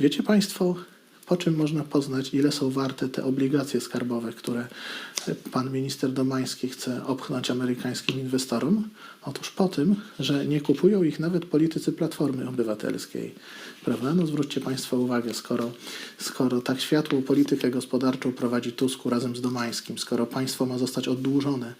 Wiecie Państwo, po czym można poznać, ile są warte te obligacje skarbowe, które pan minister Domański chce opchnąć amerykańskim inwestorom? Otóż po tym, że nie kupują ich nawet politycy Platformy Obywatelskiej. Prawda? No zwróćcie Państwo uwagę, skoro, skoro tak światłą politykę gospodarczą prowadzi Tusku razem z Domańskim, skoro państwo ma zostać oddłużone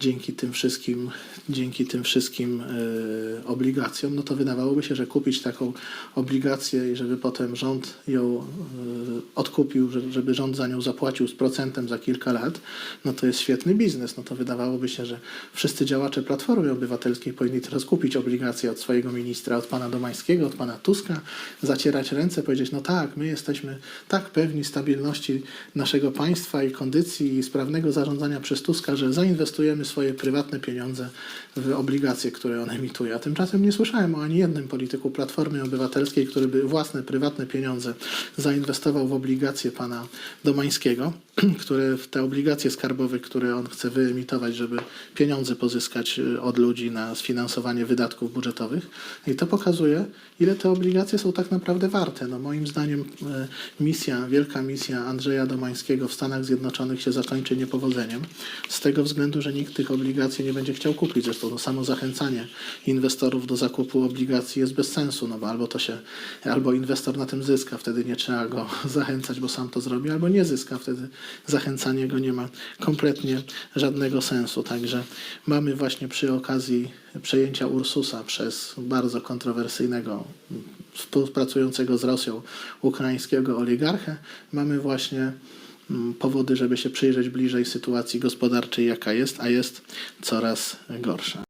dzięki tym wszystkim, dzięki tym wszystkim e, obligacjom, no to wydawałoby się, że kupić taką obligację i żeby potem rząd ją e, odkupił, że- żeby rząd za nią zapłacił z procentem za kilka lat, no to jest świetny biznes. No to wydawałoby się, że wszyscy działacze Platformy Obywatelskiej powinni teraz kupić obligacje od swojego ministra, od pana Domańskiego, od pana Tuska, zacierać ręce, powiedzieć, no tak, my jesteśmy tak pewni stabilności naszego państwa i kondycji i sprawnego zarządzania przez Tuska, że zainwestujemy swoje prywatne pieniądze w obligacje, które on emituje. A tymczasem nie słyszałem o ani jednym polityku Platformy Obywatelskiej, który by własne, prywatne pieniądze zainwestował w obligacje pana Domańskiego, które w te obligacje skarbowe, które on chce wyemitować, żeby pieniądze pozyskać y, od ludzi na sfinansowanie wydatków budżetowych. I to pokazuje, ile te obligacje są tak naprawdę warte. No moim zdaniem e, misja, wielka misja Andrzeja Domańskiego w Stanach Zjednoczonych się zakończy niepowodzeniem, z tego względu, że nikt tych obligacji nie będzie chciał kupić. Zresztą to samo zachęcanie inwestorów do zakupu obligacji jest bez sensu, no bo albo to się, albo inwestor na tym zyska, wtedy nie trzeba go zachęcać, bo sam to zrobi, albo nie zyska, wtedy zachęcanie go nie ma kompletnie żadnego sensu. Także mamy właśnie przy okazji przejęcia Ursusa przez bardzo kontrowersyjnego, współpracującego z Rosją ukraińskiego oligarchę, mamy właśnie mm, powody, żeby się przyjrzeć bliżej sytuacji gospodarczej, jaka jest, a jest coraz gorsza.